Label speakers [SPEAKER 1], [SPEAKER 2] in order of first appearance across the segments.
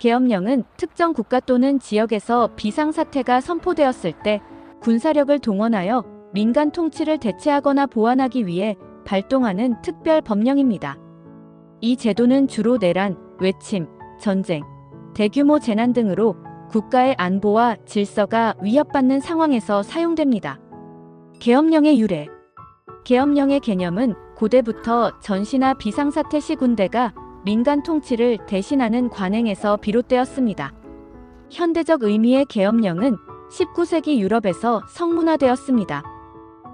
[SPEAKER 1] 계엄령은 특정 국가 또는 지역에서 비상사태가 선포되었을 때 군사력을 동원하여 민간 통치를 대체하거나 보완하기 위해 발동하는 특별 법령입니다. 이 제도는 주로 내란, 외침, 전쟁, 대규모 재난 등으로 국가의 안보와 질서가 위협받는 상황에서 사용됩니다. 계엄령의 유래 계엄령의 개념은 고대부터 전시나 비상사태 시 군대가 민간 통치를 대신하는 관행에서 비롯되었습니다. 현대적 의미의 계엄령은 19세기 유럽에서 성문화되었습니다.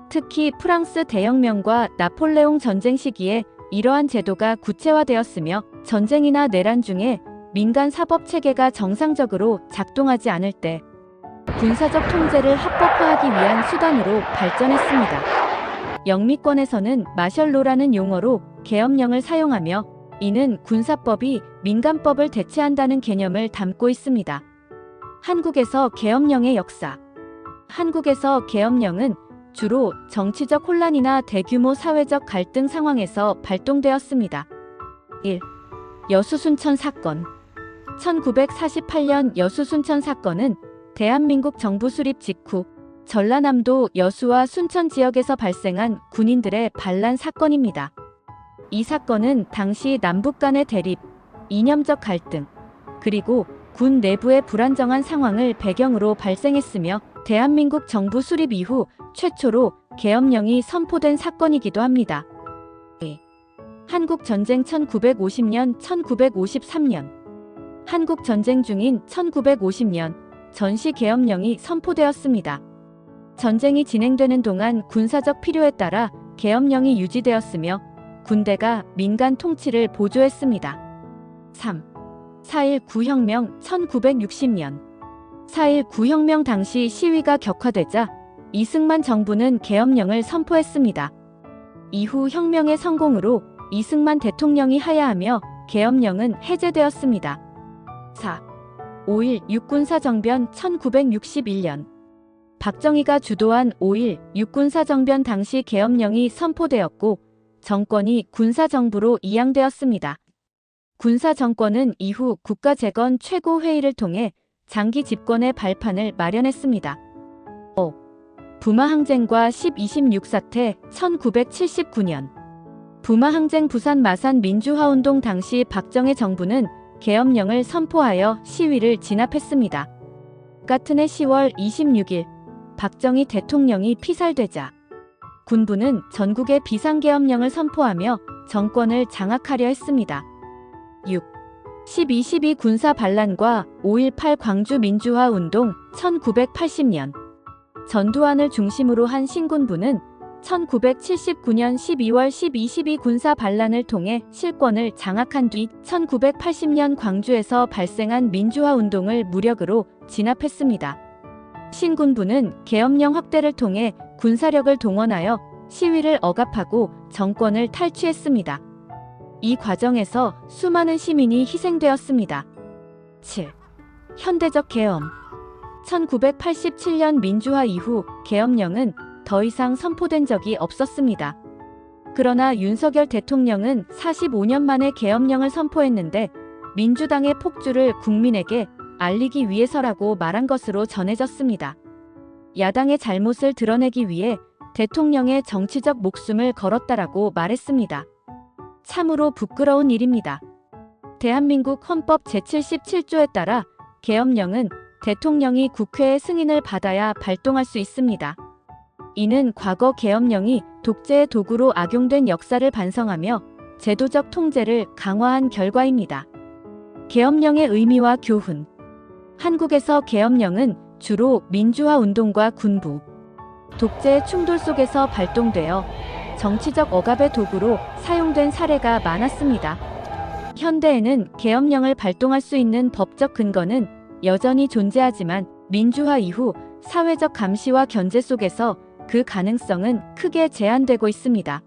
[SPEAKER 1] 특히 프랑스 대혁명과 나폴레옹 전쟁 시기에 이러한 제도가 구체화되었으며 전쟁이나 내란 중에 민간 사법 체계가 정상적으로 작동하지 않을 때 군사적 통제를 합법화하기 위한 수단으로 발전했습니다. 영미권에서는 마셜로라는 용어로 계엄령을 사용하며 이는 군사법이 민간법을 대체한다는 개념을 담고 있습니다. 한국에서 계엄령의 역사 한국에서 계엄령은 주로 정치적 혼란이나 대규모 사회적 갈등 상황에서 발동되었습니다. 1. 여수순천 사건 1948년 여수순천 사건은 대한민국 정부 수립 직후 전라남도 여수와 순천 지역에서 발생한 군인들의 반란 사건입니다. 이 사건은 당시 남북 간의 대립, 이념적 갈등, 그리고 군 내부의 불안정한 상황을 배경으로 발생했으며 대한민국 정부 수립 이후 최초로 계엄령이 선포된 사건이기도 합니다. 한국 전쟁 1950년 1953년 한국 전쟁 중인 1950년 전시 계엄령이 선포되었습니다. 전쟁이 진행되는 동안 군사적 필요에 따라 계엄령이 유지되었으며 군대가 민간 통치를 보조했습니다. 3. 4.19 혁명 1960년 4.19 혁명 당시 시위가 격화되자 이승만 정부는 계엄령을 선포했습니다. 이후 혁명의 성공으로 이승만 대통령이 하야하며 계엄령은 해제되었습니다. 4. 5.1 육군사정변 1961년 박정희가 주도한 5.1 육군사정변 당시 계엄령이 선포되었고 정권이 군사정부로 이양되었습니다. 군사정권은 이후 국가재건 최고회의를 통해 장기 집권의 발판을 마련했습니다. 5. 부마항쟁과 10.26 사태 1979년 부마항쟁 부산 마산 민주화운동 당시 박정희 정부는 계엄령을 선포하여 시위를 진압했습니다. 같은 해 10월 26일 박정희 대통령이 피살되자 군부는 전국에 비상계엄령을 선포하며 정권을 장악하려 했습니다. 6. 12.12 군사 반란과 5.18 광주 민주화 운동 1980년 전두환을 중심으로 한 신군부는 1979년 12월 12.12 군사 반란을 통해 실권을 장악한 뒤 1980년 광주에서 발생한 민주화 운동을 무력으로 진압했습니다. 신군부는 계엄령 확대를 통해 군사력을 동원하여 시위를 억압하고 정권을 탈취했습니다. 이 과정에서 수많은 시민이 희생되었습니다. 7. 현대적 계엄 1987년 민주화 이후 계엄령은 더 이상 선포된 적이 없었습니다. 그러나 윤석열 대통령은 45년 만에 계엄령을 선포했는데 민주당의 폭주를 국민에게 알리기 위해서라고 말한 것으로 전해졌습니다. 야당의 잘못을 드러내기 위해 대통령의 정치적 목숨을 걸었다라고 말했습니다. 참으로 부끄러운 일입니다. 대한민국 헌법 제77조에 따라 계엄령은 대통령이 국회의 승인을 받아야 발동할 수 있습니다. 이는 과거 계엄령이 독재의 도구로 악용된 역사를 반성하며 제도적 통제를 강화한 결과입니다. 계엄령의 의미와 교훈 한국에서 계엄령은 주로 민주화 운동과 군부, 독재의 충돌 속에서 발동되어 정치적 억압의 도구로 사용된 사례가 많았습니다. 현대에는 계엄령을 발동할 수 있는 법적 근거는 여전히 존재하지만 민주화 이후 사회적 감시와 견제 속에서 그 가능성은 크게 제한되고 있습니다.